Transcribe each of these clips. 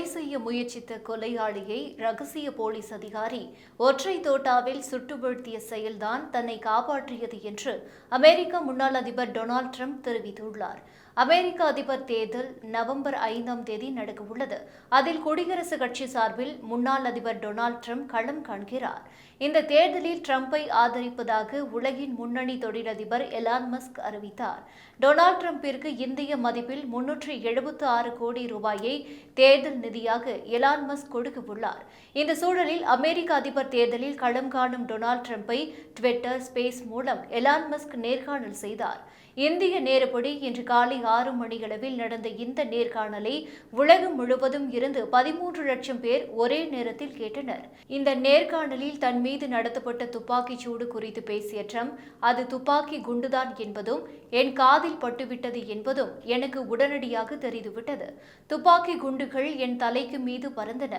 கொலை செய்ய முயற்சித்த கொலையாளியை ரகசிய போலீஸ் அதிகாரி ஒற்றை தோட்டாவில் சுட்டு வீழ்த்திய செயல்தான் தன்னை காப்பாற்றியது என்று அமெரிக்க முன்னாள் அதிபர் டொனால்ட் ட்ரம்ப் தெரிவித்துள்ளார். அமெரிக்க அதிபர் தேர்தல் நவம்பர் ஐந்தாம் தேதி நடக்கவுள்ளது அதில் குடியரசுக் கட்சி சார்பில் முன்னாள் அதிபர் டொனால்ட் ட்ரம்ப் களம் காண்கிறார். இந்த தேர்தலில் ட்ரம்பை ஆதரிப்பதாக உலகின் முன்னணி தொழிலதிபர் எலான் மஸ்க் அறிவித்தார். டொனால்ட் ட்ரம்பிற்கு இந்திய மதிப்பில் முன்னூற்றி எழுபத்து ஆறு கோடி ரூபாயை தேர்தல் நிதியாக எலான் மஸ்க் கொடுக்கவுள்ளார் இந்த சூழலில் அமெரிக்க அதிபர் தேர்தலில் களம் காணும் டொனால்ட் ட்ரம்ப்பை ட்விட்டர் ஸ்பேஸ் மூலம் எலான் மஸ்க் நேர்காணல் செய்தார். இந்திய நேரப்படி இன்று காலை ஆறு மணியளவில் நடந்த இந்த நேர்காணலை உலகம் முழுவதும் இருந்து பதிமூன்று லட்சம் பேர் ஒரே நேரத்தில் கேட்டனர். இந்த நேர்காணலில் தன் மீது நடத்தப்பட்ட துப்பாக்கிச் சூடு குறித்து பேசிய ட்ரம்ப் அது துப்பாக்கி குண்டுதான் என்பதும் என் காதில் பட்டுவிட்டது என்பதும் எனக்கு உடனடியாக தெரிந்துவிட்டது. துப்பாக்கி குண்டுகள் என் தலைக்கு மீது பறந்தன.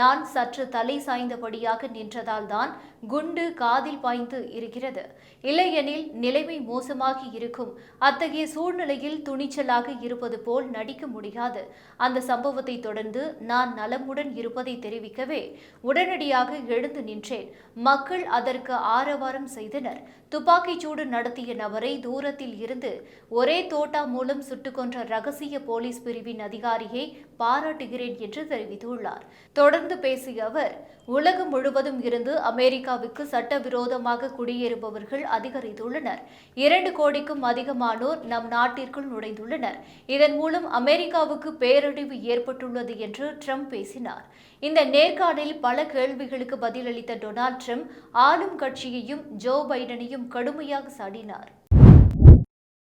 நான் சற்று தலை சாய்ந்தபடியாக நின்றதால் தான் குண்டு காதில் பாய்ந்து இருக்கிறது. இல்லையெனில் நிலைமை மோசமாகி இருக்கும். அத்தகைய சூழ்நிலையில் துணி துணிச்சலாக இருப்பது போல் நடிக்க முடியாது. அந்த சம்பவத்தை தொடர்ந்து நான் நலமுடன் இருப்பதை தெரிவிக்கவே உடனடியாக எழுந்து நின்றேன். மக்கள் அதற்கு ஆரவாரம் செய்தனர். துப்பாக்கிச் சூடு நடத்திய நபரை தூரத்தில் இருந்து ஒரே தோட்டா மூலம் சுட்டுக் கொன்ற ரகசிய போலீஸ் பிரிவின் அதிகாரியை பாராட்டுகிறேன் என்று தெரிவித்துள்ளார். தொடர்ந்து பேசிய அவர் உலகம் முழுவதும் இருந்து அமெரிக்காவுக்கு சட்டவிரோதமாக குடியேறுபவர்கள் அதிகரித்துள்ளனர். இரண்டு கோடிக்கும் அதிகமானோர் நம் நாட்டிற்குள் நுழைந்துள்ளனர். இதன் மூலம் அமெரிக்காவுக்கு பேரழிவு ஏற்பட்டுள்ளது என்று ட்ரம்ப் பேசினார். இந்த நேர்காணலில் பல கேள்விகளுக்கு பதிலளித்த டொனால்ட் ட்ரம்ப் ஆளும் கட்சியையும் ஜோ பைடனையும் கடுமையாக சாடினார்.